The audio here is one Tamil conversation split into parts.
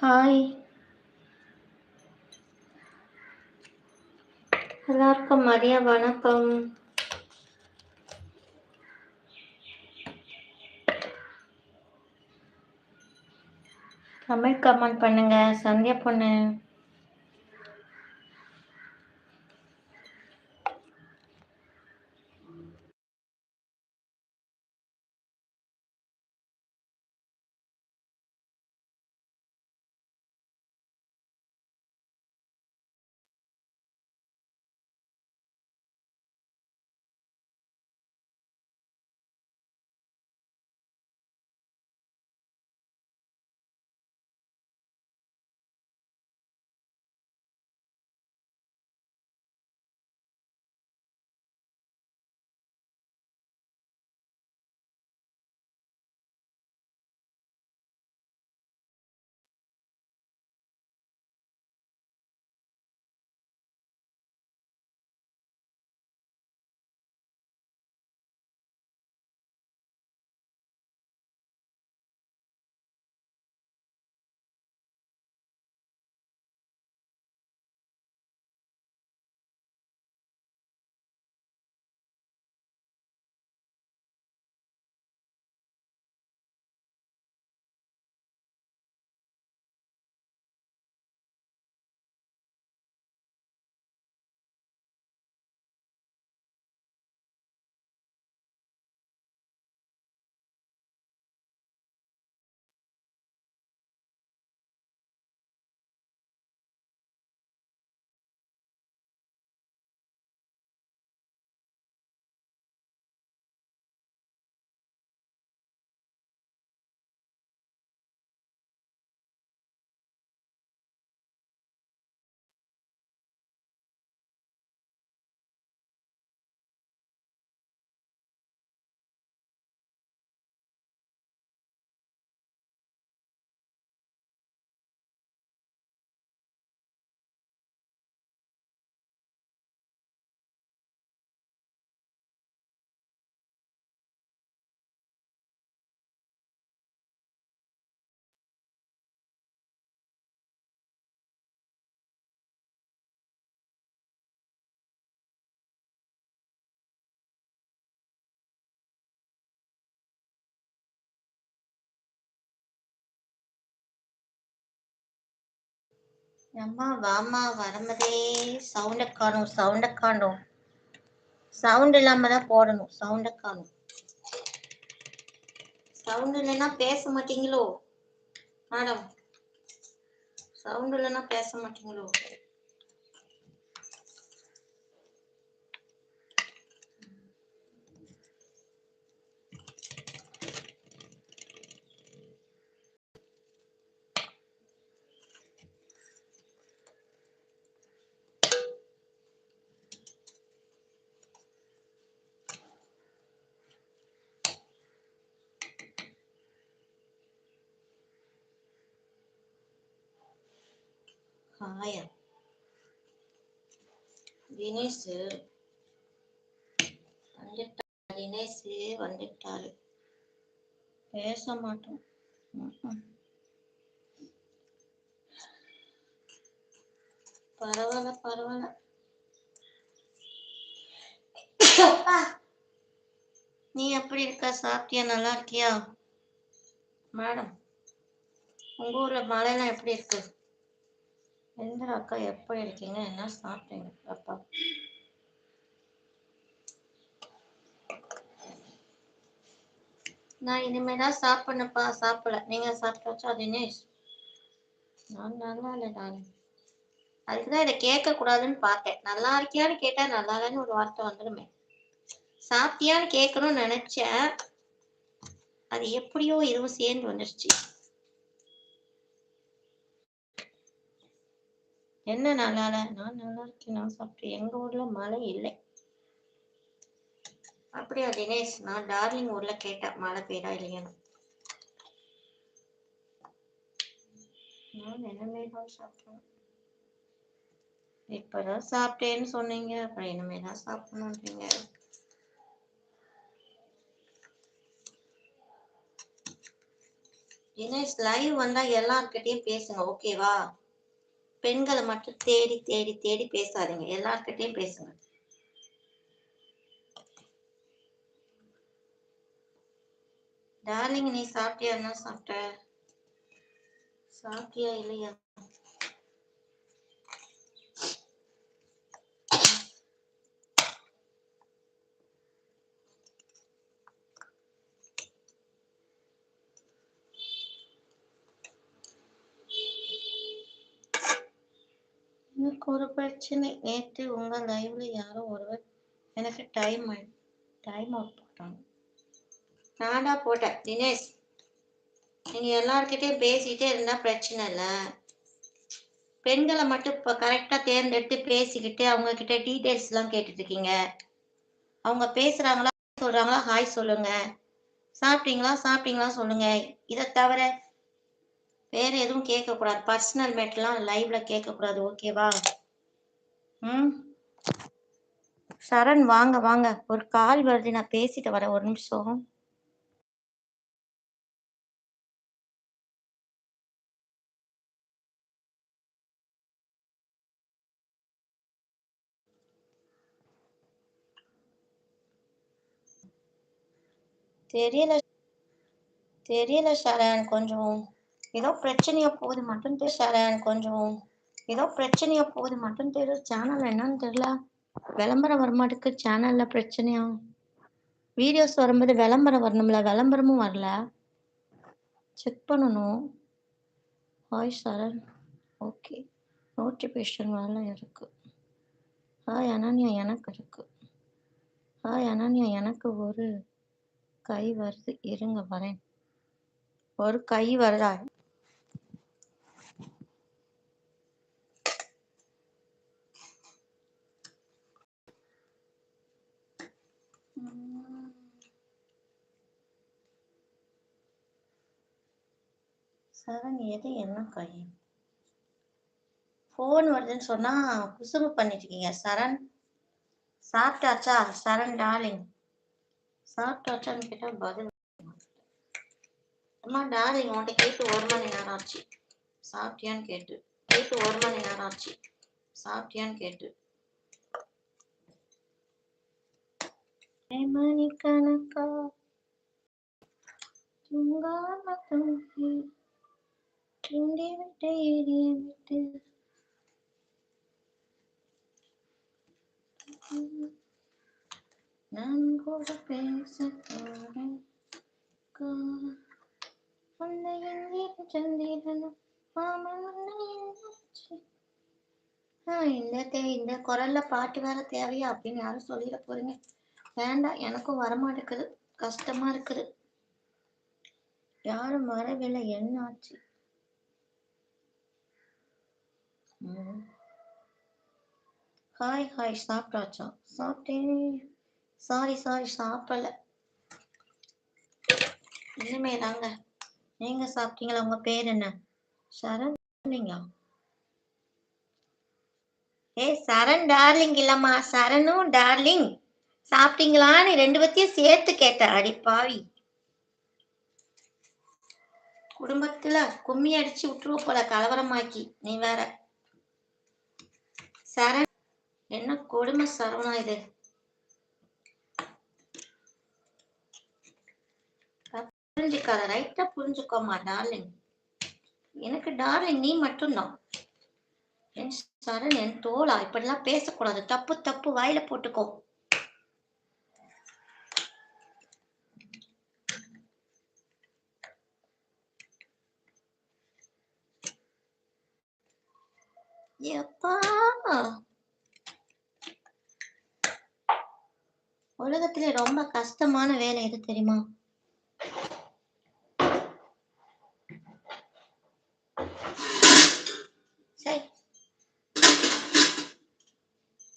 ஹாய் எல்லாருக்கும் மதிய வணக்கம். தமிழ் கமெண்ட் பண்ணுங்க. சந்தியா பொண்ணு. அம்மா வாமா வரமதே. சவுண்ட காணும் சவுண்ட காணும். சவுண்ட் இல்லாம தான் போடணும் சவுண்ட காணும். சவுண்ட் இல்லைன்னா பேச மாட்டீங்களோ? மேடம் சவுண்ட் இல்லைன்னா பேச மாட்டீங்களோ? காயம். தினேஷ் வந்துட்டா தினேஷ் வந்துட்டாரு. பேச மாட்டோம். பரவாயில்ல பரவாயில்ல. நீ எப்படி இருக்க? சாப்பிட்டியா? நல்லா இருக்கியா? மேடம் உங்க ஊர்ல மழைலாம் எப்படி இருக்கு? எந்திர அக்கா எப்படி இருக்கீங்க? என்ன சாப்பிட்டீங்க? அப்பா. நான் இனிமேதான் சாப்பிடணுப்பா சாப்பிடல. நீங்க சாப்பிட்டாச்சா தினேஷ் நான் நல்லா இல்லை நான். அதுக்குதான் இதை கேட்க கூடாதுன்னு பார்த்தேன். நல்லா இருக்கியான்னு கேட்டா நல்லா இல்லைன்னு ஒரு வார்த்தை வந்துடுமே. சாப்பிட்டியான்னு கேட்கணும்னு நினைச்சேன். அது எப்படியோ இதுவும் சேர்ந்து வந்துடுச்சு என்ன நல்லா நான் நல்லா இருக்கேன். நான் சாப்பிட்டேன். எங்க ஊர்ல மழை இல்லை. அப்படியா தினேஷ்? நான் டார்லிங் ஊர்ல கேட்டேன். மழை பெய்தா இல்லையானு நான் தான் சாப்பிட்டேன்? இப்பதான் சாப்பிட்டேன்னு சொன்னீங்க. அப்புறம் இனிமே தான் சாப்பிடணுன்றீங்க. தினேஷ் லைவ் வந்தா எல்லார்கிட்டயும் பேசுங்க. ஓகேவா பெண்களை மட்டும் தேடி தேடி தேடி பேசாதீங்க. எல்லார்கிட்டையும் பேசுங்க. டார்லிங் நீ சாப்பிட்டியா? என்ன சாப்பிட்ட? சாப்பிட்டியா இல்லையா? எனக்கு ஒரு பிரச்சனை. நேற்று உங்க லைவ்ல யாரோ ஒருவர் எனக்கு டைம் டைம் அவுட் போட்டாங்க. நானா போட்டேன். தினேஷ் நீங்க எல்லார்கிட்டையும் பேசிக்கிட்டே இருந்தா பிரச்சனை இல்லை. பெண்களை மட்டும் இப்ப கரெக்டா தேர்ந்தெடுத்து பேசிக்கிட்டு அவங்க கிட்ட டீடைல்ஸ் எல்லாம் கேட்டுட்டு இருக்கீங்க. அவங்க பேசுறாங்களா சொல்றாங்களா ஹாய் சொல்லுங்க. சாப்பிட்டீங்களா சாப்பிட்டீங்களா சொல்லுங்க. இதை தவிர வேற எதுவும் கேட்க கூடாது பர்சனல் மேட்டர்லாம் லைவ்ல கேட்க கூடாது ஓகேவா ம்? சரண் வாங்க வாங்க. ஒரு கால் வருது நான் பேசிட்டு வரேன். ஒரு நிமிஷம். தெரியல தெரியல சரண். கொஞ்சம் ஏதோ பிரச்சனையா போகுது மட்டும் தெரியல எனக்கு கொஞ்சம் ஏதோ பிரச்சனையா போகுது மட்டும் தெரியல சேனல் என்னன்னு தெரியல. விளம்பரம் வரமாட்டுக்கு சேனல்ல பிரச்சனையா? வீடியோஸ் வரும்போது விளம்பரம் வரணும்ல விளம்பரமும் வரல. செக் பண்ணணும். ஹாய் சரண். ஓகே நோட்டிஃபிகேஷன் வரல இருக்கு. ஹாய் அனன்யா எனக்கு இருக்கு. ஹாய் அனன்யா எனக்கு ஒரு கை வருது. இருங்க வரேன். ஒரு கை வருதா? சரண் எது என்ன கை? ஃபோன் வருதுன்னு சொன்னா குசும்பு பண்ணிட்டு இருக்கீங்க சரண். சாப்பிட்டாச்சா? சரண் டார்லிங். சாப்பிட்டாச்சான்னு கேட்டா பதில் அம்மா டார்லிங் உன்கிட்ட கேட்டு ஒரு மணி நேரம் ஆச்சு. சாப்பிட்டியான்னு கேட்டு. கேட்டு ஒரு மணி நேரம் ஆச்சு. சாப்பிட்டியான்னு கேட்டு. மணி கணக்கா தூங்காம தூங்கி. தூண்டி விட்டு எரிய விட்டு. நான் கூட பேச உன்னை எங்கே சந்திரனும் இந்த தே இந்த குரல்ல பாட்டு வேற தேவையா அப்படின்னு யாரும் சொல்லிட போறீங்க. வேண்டாம் எனக்கும் வரமாட்டேக்குது கஷ்டமா இருக்குது. யாரும் வரவில்லை. என்ன ஆச்சு ம். ஹாய் ஹாய் சாப்பிட்டாச்சா? சாப்பிட்டேன். சாரி சாரி சாப்பிடல. இனிமே தாங்க. நீங்க சாப்பிட்டீங்களா? உங்க பேர் என்ன? சரண் இல்லைங்களா ஏய் சரண் டார்லிங் இல்லம்மா. சரணும் டார்லிங். சாப்பிட்டீங்களான்னு ரெண்டு பத்தியும் சேர்த்து கேட்டேன். அடி பாவி. குடும்பத்துல கும்மி அடிச்சு விட்டுருவ போல கலவரமாக்கி. நீ வேற சரண் என்ன கொடுமை சரவணா இது? புரிஞ்சுக்காத ரைட்டா புரிஞ்சுக்கோமா டார்லிங் எனக்கு டார்லிங் நீ மட்டும்தான். என் சரண் என் தோலா இப்படிலாம் பேசக்கூடாது. தப்பு தப்பு வாயில போட்டுக்கோ. எப்பா? உலகத்துல ரொம்ப கஷ்டமான வேலை எது தெரியுமா? சரி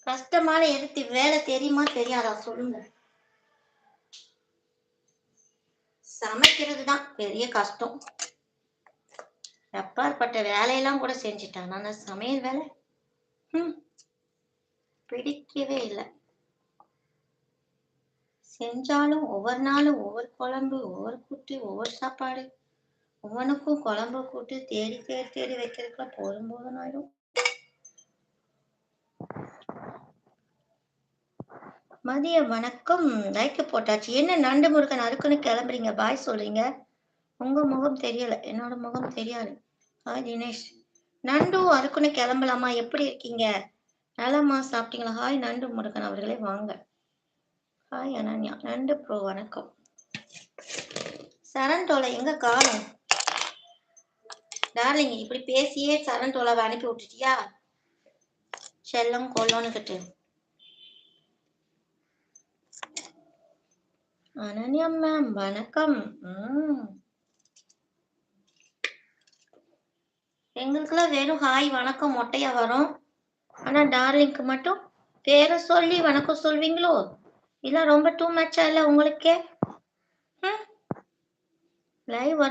கஷ்டமான எது வேலை தெரியுமா தெரியாதா? சொல்லுங்க. சமைக்கிறது தான் பெரிய கஷ்டம். அப்பாற்பட்ட வேலையெல்லாம் கூட செஞ்சுட்டான். ஆனா சமையல் வேலை? ஹம், பிடிக்கவே இல்லை. செஞ்சாலும் ஒவ்வொரு நாளும் ஒவ்வொரு குழம்பு ஒவ்வொரு கூட்டு ஒவ்வொரு சாப்பாடு. ஒவ்வொன்றுக்கும் குழம்பு கூட்டு தேடி தேடி தேடி வைக்கிறதுக்குள்ள போதும் போதும் ஆயிடும். மதிய வணக்கம். லைக் போட்டாச்சு. என்ன நண்டு முருகன் அறுக்குன்னு கிளம்புறீங்க? பாய் சொல்றீங்க. உங்க முகம் தெரியல. என்னோட முகம் தெரியாது. ஹாய் தினேஷ். நண்டு அதுக்குன்னு கிளம்பலாமா? எப்படி இருக்கீங்க? நலமா சாப்பிட்டீங்களா? ஹாய் நண்டு முருகன் அவர்களே வாங்க. ஹாய் அனன்யா. நண்டு ப்ரோ வணக்கம். சரண்டோலை எங்க காணும்? டார்லிங் இப்படி பேசியே சரண் அனுப்பி விட்டுட்டியா? செல்லம் கொல்லோன்னுக்கிட்டு அனன்யா மேம் வணக்கம். ம். எங்களுக்குலாம் வெறும் ஹாய் வணக்கம் மொட்டையா வரும். ஆனா டார்லிங்க்கு மட்டும் பேரை சொல்லி வணக்கம் சொல்வீங்களோ? இல்ல ரொம்ப டூ மச்சா இல்ல உங்களுக்கே? லைவ் வர